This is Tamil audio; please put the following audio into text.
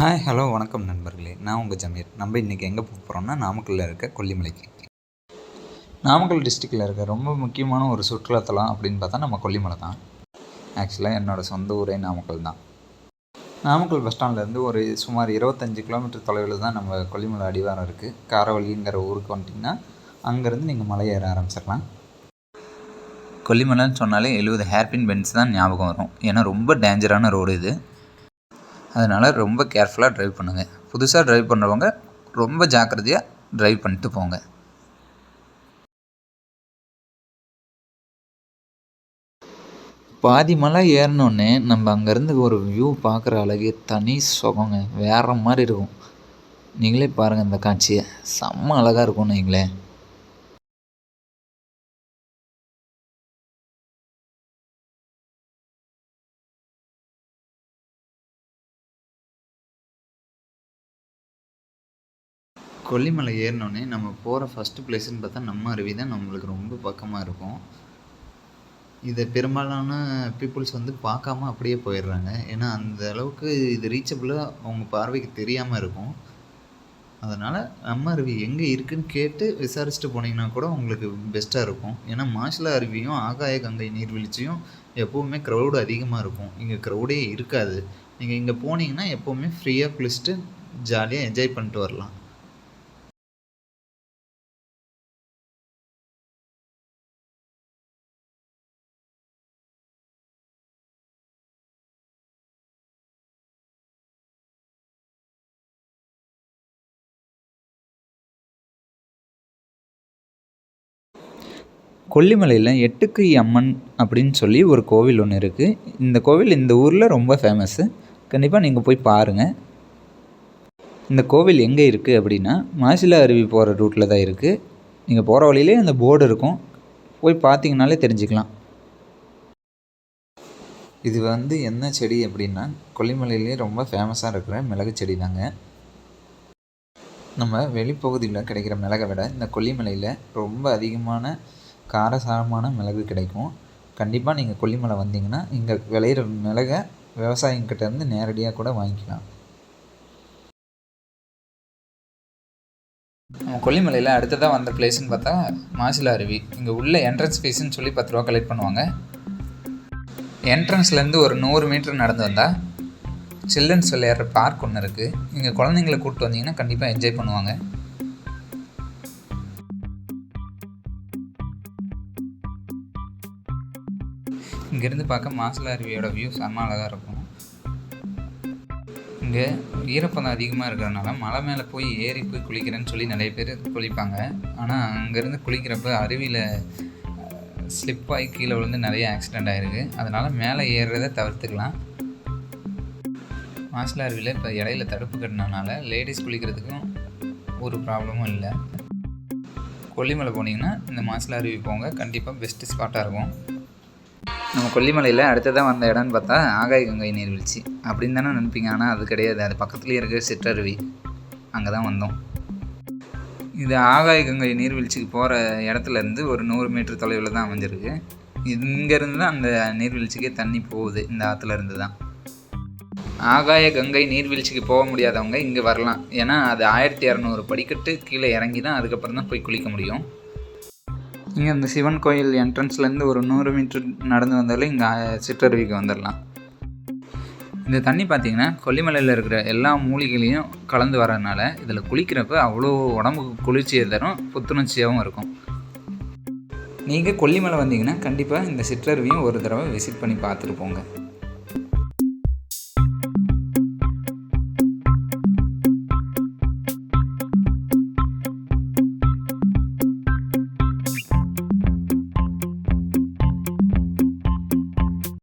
ஹாய் ஹலோ வணக்கம் நண்பர்களே. நான் உங்கள் ஜமீர். நம்ம இன்றைக்கி எங்கே போக போகிறோம்னா நாமக்கல்லில் இருக்க கொல்லிமலைக்கு. நாமக்கல் டிஸ்ட்ரிக்டில் இருக்க ரொம்ப முக்கியமான ஒரு சுற்றுலாத்தலம் அப்படின்னு பார்த்தா நம்ம கொல்லிமலை தான். ஆக்சுவலாக என்னோடய சொந்த ஊரே நாமக்கல் தான். நாமக்கல் பஸ் ஸ்டாண்ட்லேருந்து ஒரு சுமார் இருபத்தஞ்சி கிலோமீட்டர் தொலைவில் தான் நம்ம கொல்லிமலை அடிவாரம் இருக்குது காரவழிங்கிற ஊருக்கு வந்துட்டிங்கன்னா அங்கேருந்து நீங்கள் மலை ஏற ஆரம்பிச்சிடலாம் கொல்லிமலைன்னு சொன்னாலே எழுபது ஹேர்பின் பென்ஸ் தான் ஞாபகம் வரும். ஏன்னா ரொம்ப டேஞ்சரான ரோடு இது. அதனால் ரொம்ப கேர்ஃபுல்லாக ட்ரைவ் பண்ணுங்கள் புதுசாக ட்ரைவ் பண்ணுறவங்க ரொம்ப ஜாக்கிரதையாக ட்ரைவ் பண்ணிட்டு போங்க. பாதி மலை ஏறினோடனே நம்ம அங்கேருந்து ஒரு வியூ பார்க்குற அழகே தனி சுகங்க. வேறு மாதிரி இருக்கும். நீங்களே பாருங்கள் இந்த காட்சியை. செம்ம அழகாக இருக்கும்னு நீங்களே கொல்லிமலை ஏறினோடனே நம்ம போகிற ஃபஸ்ட்டு பிளேஸ்ன்னு பார்த்தா நம்ம அருவி தான் நம்மளுக்கு ரொம்ப பக்கமாக இருக்கும். இதை பெரும்பாலான பீப்புள்ஸ் வந்து பார்க்காம அப்படியே போயிடுறாங்க. ஏன்னா அந்த அளவுக்கு இது ரீச்சபிளாக அவங்க பார்வைக்கு தெரியாமல் இருக்கும். அதனால் நம்ம அருவி எங்கே இருக்குதுன்னு கேட்டு விசாரிச்சுட்டு போனீங்கன்னா கூட உங்களுக்கு பெஸ்ட்டாக இருக்கும். ஏன்னா மாசிலா அருவியும் ஆகாய கங்கை நீர்வீழ்ச்சியும் எப்போவுமே க்ரௌடு அதிகமாக இருக்கும். இங்கே க்ரௌடே இருக்காது. நீங்கள் இங்கே போனீங்கன்னா எப்போவுமே ஃப்ரீயாக குளிச்சுட்டு ஜாலியாக என்ஜாய் பண்ணிட்டு வரலாம். கொல்லிமலையில் எட்டுக்கை அம்மன் அப்படின்னு சொல்லி ஒரு கோவில் ஒன்று இருக்குது இந்த கோவில் இந்த ஊரில் ரொம்ப ஃபேமஸ்ஸு கண்டிப்பாக நீங்கள் போய் பாருங்கள் இந்த கோவில் எங்கே இருக்குது அப்படின்னா மாசிலா அருவி போகிற ரூட்டில் தான் இருக்குது நீங்கள் போகிற வழியிலே அந்த போர்டு இருக்கும். போய் பார்த்தீங்கனாலே தெரிஞ்சுக்கலாம். இது வந்து என்ன செடி அப்படின்னா கொல்லிமலையிலே ரொம்ப ஃபேமஸாக இருக்கிற மிளகு செடி தாங்க. நம்ம வெளிப்பகுதியில் கிடைக்கிற மிளகை விட இந்த கொல்லிமலையில் ரொம்ப அதிகமான காரசாரமான மிளகு கிடைக்கும். கண்டிப்பாக நீங்கள் கொல்லிமலை வந்தீங்கன்னா இங்கே விளையிற மிளகை விவசாயிங்கிட்டேருந்து நேரடியாக கூட வாங்கிக்கலாம். கொல்லிமலையில் அடுத்ததாக வந்த பிளேஸ்னு பார்த்தா மாசிலா அருவி. இங்கே உள்ள என்ட்ரன்ஸ் ஃபீஸ்ன்னு சொல்லி பத்து ரூபா கலெக்ட் பண்ணுவாங்க. என்ட்ரன்ஸ்லேருந்து ஒரு நூறு மீட்டர் நடந்து வந்தால் சில்ட்ரன்ஸ் விளையாடுற பார்க் ஒன்று இருக்குது இங்கே குழந்தைங்கள கூப்பிட்டு வந்தீங்கன்னா கண்டிப்பாக என்ஜாய் பண்ணுவாங்க. இங்கேருந்து பார்க்க மாசில் அருவியோட வியூ செம்ம அழகாக இருக்கும். இங்கே ஈரப்பதம் அதிகமாக இருக்கிறதுனால மலை மேலே போய் ஏறி போய் குளிக்கிறேன்னு சொல்லி நிறைய பேர் குளிப்பாங்க. ஆனால் அங்கேருந்து குளிக்கிறப்ப அருவியில் ஸ்லிப் ஆகி கீழே விழுந்து நிறைய ஆக்சிடெண்ட் ஆகிருக்கு அதனால் மேலே ஏறுறதை தவிர்த்துக்கலாம். மாசில் அருவியில் இப்போ இடையில தடுப்பு கட்டினனால லேடிஸ் குளிக்கிறதுக்கும் ஒரு ப்ராப்ளமும் இல்லை. கொல்லிமலை போனீங்கன்னா இந்த மாசில் அருவி போங்க. கண்டிப்பாக பெஸ்ட்டு ஸ்பாட்டாக இருக்கும். நம்ம கொல்லிமலையில் அடுத்ததாக வந்த இடம்னு பார்த்தா ஆகாய கங்கை நீர்வீழ்ச்சி அப்படின்னு தானே நினைப்பீங்க. ஆனால் அது கிடையாது. அது பக்கத்துலேயே இருக்கிற சிற்றருவி. அங்கே தான் வந்தோம். இது ஆகாய கங்கை நீர்வீழ்ச்சிக்கு போகிற இடத்துலேருந்து ஒரு நூறு மீட்டர் தொலைவில் தான் அமைஞ்சிருக்கு. இங்கேருந்து தான் அந்த நீர்வீழ்ச்சிக்கே தண்ணி போகுது. இந்த ஆற்றுலேருந்து தான். ஆகாய கங்கை நீர்வீழ்ச்சிக்கு போக முடியாதவங்க இங்கே வரலாம். ஏன்னா அது ஆயிரத்தி இரநூறு படிக்கட்டு கீழே இறங்கி தான் அதுக்கப்புறம் தான் போய் குளிக்க முடியும். இங்கே இந்த சிவன் கோயில் என்ட்ரன்ஸ்லேருந்து ஒரு நூறு மீட்டர் நடந்து வந்தாலும் இங்கே சிற்றருவிக்கு வந்துடலாம் இந்த தண்ணி பார்த்திங்கன்னா கொல்லிமலையில் இருக்கிற எல்லா மூலிகளையும் கலந்து வரதுனால இதில் குளிக்கிறப்ப அவ்வளோ உடம்புக்கு குளிர்ச்சியை தரும் புத்துணர்ச்சியாகவும் இருக்கும். நீங்கள் கொல்லிமலை வந்தீங்கன்னா கண்டிப்பாக இந்த சிற்றருவியும் ஒரு தடவை விசிட் பண்ணி பார்த்துட்டு போங்க.